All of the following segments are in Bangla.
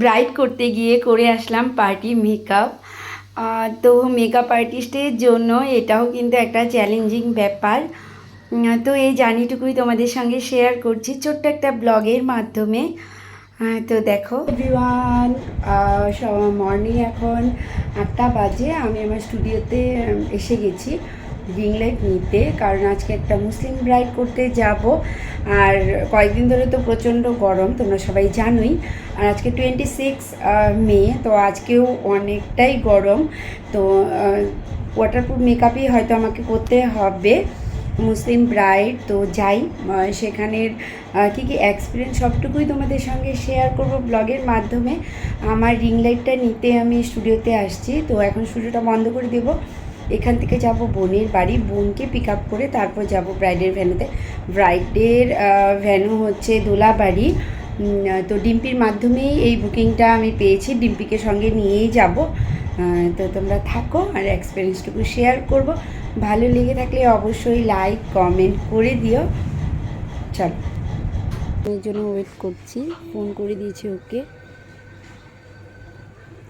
ব্রাইড করতে গিয়ে করে আসলাম পার্টি মেকআপ তো মেকআপ আর্টিস্টের জন্য এটাও কিন্তু একটা চ্যালেঞ্জিং ব্যাপার। তো এই জার্নিটুকুই তোমাদের সঙ্গে শেয়ার করছি ছোট্ট একটা ব্লগের মাধ্যমে। তো দেখো। এভরিওয়ান মর্নিং এখন আটটা বাজে, আমি আমার স্টুডিওতে এসে গেছি। রিং লাইট নিতে, কারণ আজকে একটা মুসলিম ব্রাইড করতে যাব। আর কয়েকদিন ধরে তো প্রচণ্ড গরম, তোমরা সবাই জানোই। আর আজকে টোয়েন্টি সিক্স মে, তো আজকেও অনেকটাই গরম। তো ওয়াটারপ্রুফ মেকআপই হয়তো আমাকে করতে হবে, মুসলিম ব্রাইড। তো যাই সেখানের কী কী এক্সপিরিয়েন্স সবটুকুই তোমাদের সঙ্গে শেয়ার করব ব্লগের মাধ্যমে। আমার রিং লাইটটা নিতে আমি স্টুডিওতে আসছি, তো এখন স্টুডিওটা বন্ধ করে দেবো। এখান থেকে যাব বোনের বাড়ি, বোনকে পিক আপ করে তারপর যাব ব্রাইডের ভ্যানুতে ব্রাইডের ভ্যানু হচ্ছে দোলাবাড়ি। তো ডিম্পির মাধ্যমেই এই বুকিংটা আমি পেয়েছি। ডিম্পিকে সঙ্গে নিয়েই যাব। তো তোমরা থাকো আর এক্সপিরিয়েন্সটুকু শেয়ার করব। ভালো লেগে থাকলে অবশ্যই লাইক কমেন্ট করে দিও। চলো। এর জন্য ওয়েট করছি। ফোন করে দিয়েছি ওকে।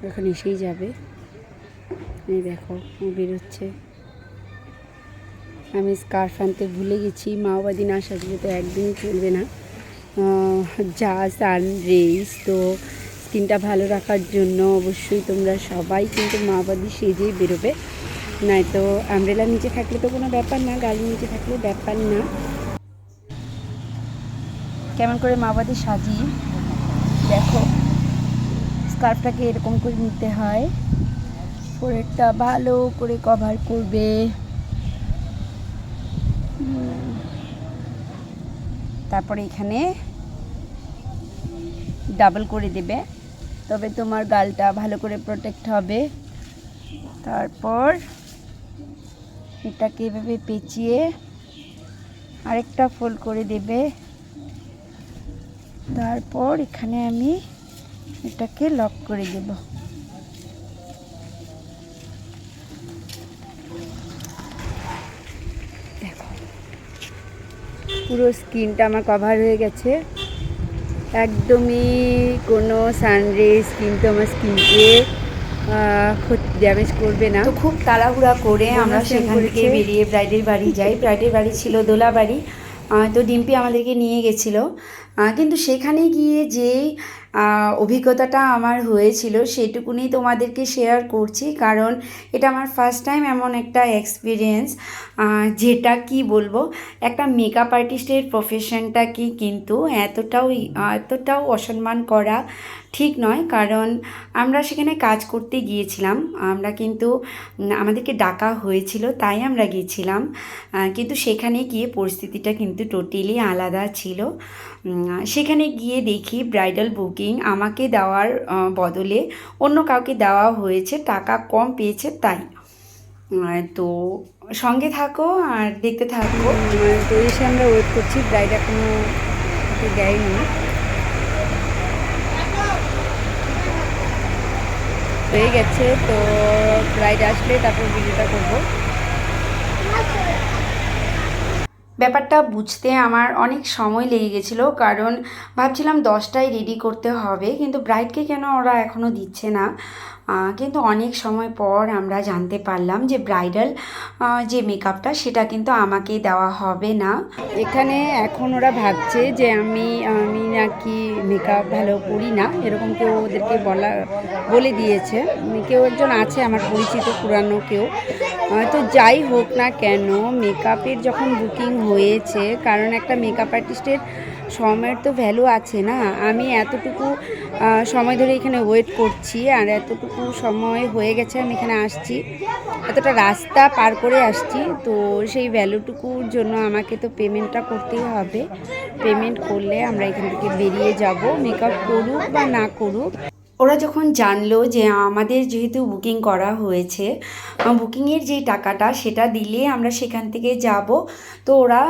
এখন এসেই যাবে। এই দেখো বেরোচ্ছে। আমি স্কার্ফ আনতে ভুলে গেছি মাওবাদি না সাজলে তো একদিনই চলবে না। যা সান রেস তো স্কিনটা ভালো রাখার জন্য অবশ্যই তোমরা সবাই কিন্তু মাওবাদি সেজেই বেরোবে। নয়তো আমব্রেলা নিচে থাকলে তো কোনো ব্যাপার না গাড়ির নিচে থাকলে ব্যাপার না। কেমন করে মাওবাদি সাজি দেখো, স্কার্ফটাকে এরকম করে নিতে হয়। ফোরেরটা ভালো করে কভার করবে। তারপরে এখানে ডাবল করে দেবে। তবে তোমার গালটা ভালো করে প্রোটেক্ট হবে। তারপর এটাকে এভাবে পেঁচিয়ে আরেকটা ফোল্ড করে দেবে। তারপর এখানে আমি এটাকে লক করে দেবো। পুরো স্কিনটা আমার কভার হয়ে গেছে। একদমই কোনো সানরেজ কিন্তু আমার স্কিনকে ড্যামেজ করবে না। তো খুব তাড়াহুড়া করে আমরা সেখান থেকে বেরিয়ে ব্রাইডের বাড়ি যাই। ব্রাইডের বাড়ি ছিল দোলা বাড়ি তো ডিম্পি আমাদেরকে নিয়ে গেছিল। কিন্তু সেখানে গিয়ে যে অভিজ্ঞতাটা আমার হয়েছিল সেটুকুনি তোমাদেরকে শেয়ার করছি। কারণ এটা আমার ফার্স্ট টাইম এমন একটা এক্সপিরিয়েন্স যেটা কি বলব, একটা মেকআপ আর্টিস্টের প্রফেশনটা প্রফেশনটাকে কিন্তু এতটাও এতটাও অসম্মান করা ঠিক নয়, কারণ আমরা সেখানে কাজ করতে গিয়েছিলাম। আমরা কিন্তু আমাদেরকে ডাকা হয়েছিল, তাই আমরা গিয়েছিলাম। কিন্তু সেখানে গিয়ে পরিস্থিতিটা কিন্তু টোটালি আলাদা ছিল। সেখানে গিয়ে দেখি ব্রাইডাল বুকিং আমাকে দেওয়ার বদলে অন্য কাউকে দেওয়া হয়েছে, টাকা কম পেয়েছে তাই। তো সঙ্গে থাকো আর দেখতে থাকো। তো এসে আমরা ওয়েট করছি ব্রাইড ওকে দেয়নি। হয়ে গেছে, তো ব্রাইড আসলে তারপর ভিডিওটা করব। ব্যাপারটা বুঝতে আমার অনেক সময় লেগে গেছিল, কারণ ভাবছিলাম দশটায় রেডি করতে হবে, কিন্তু ব্রাইডকে কেন ওরা এখনও দিচ্ছে না? কিন্তু অনেক সময় পর আমরা জানতে পারলাম যে ব্রাইডাল যে মেকআপটা সেটা কিন্তু আমাকে দেওয়া হবে না। এখানে এখন ওরা ভাবছে যে আমি আমি নাকি মেকআপ ভালো করি না, এরকম কেউ ওদেরকে বলা, বলে দিয়েছে। কেউ একজন আছে আমার পরিচিত, পুরানো কেউ। তো যাই হোক না কেন, মেকআপের যখন বুকিং হয়েছে, কারণ একটা মেকআপ আর্টিস্টের সময়ের তো ভ্যালু আছে না। আমি এতটুকু সময় ধরে এখানে ওয়েট করছি আর এতটুকু সময় হয়ে গেছে আমি এখানে আসছি। এতটা রাস্তা পার করে আসছি, তো সেই ভ্যালুটুকুর জন্য আমাকে তো পেমেন্টটা করতেই হবে। পেমেন্ট করলে আমরা এখান থেকে বেরিয়ে যাব। মেকআপ করুক বা না করুক। ওরা যখন জানলো যে আমাদের যেহেতু বুকিং করা হয়েছে বুকিংয়ের যে টাকাটা সেটা দিলে আমরা সেখান থেকে যাব। তো ওরা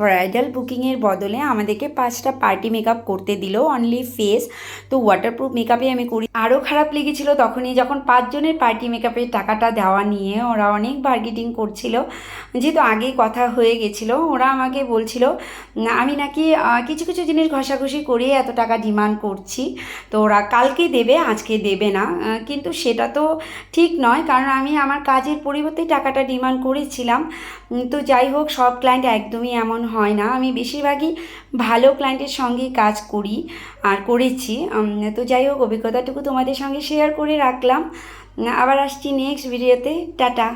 ব্রাইডাল বুকিংয়ের বদলে আমাদেরকে পাঁচটা পার্টি মেকআপ করতে দিল অনলি ফেস তো ওয়াটারপ্রুফ মেকআপে আমি করি। আরও খারাপ লেগেছিলো তখনই যখন পাঁচজনের পার্টি মেকআপের টাকাটা দেওয়া নিয়ে ওরা অনেক বার্গেটিং করছিল। যেহেতু আগেই কথা হয়ে গেছিল, ওরা আমাকে বলছিল, আমি নাকি কিছু কিছু জিনিস ঘষাঘষি করে এত টাকা ডিমান্ড করছি। তো ওরা কালকে দেবে, আজকে দেবে না। কিন্তু সেটা তো ঠিক নয়, কারণ আমি আমার কাজের পরিবর্তে টাকাটা ডিমান্ড করেছিলাম। তো যাই হোক, সব ক্লায়েন্ট একদমই এমন হয় না। আমি বেশিরভাগই ভালো ক্লায়েন্টের সঙ্গেই কাজ করি আর করেছি। তো যাই হোক, অভিজ্ঞতাটুকু তোমাদের সঙ্গে শেয়ার করে রাখলাম। আবার আসছি নেক্সট ভিডিওতে টাটা।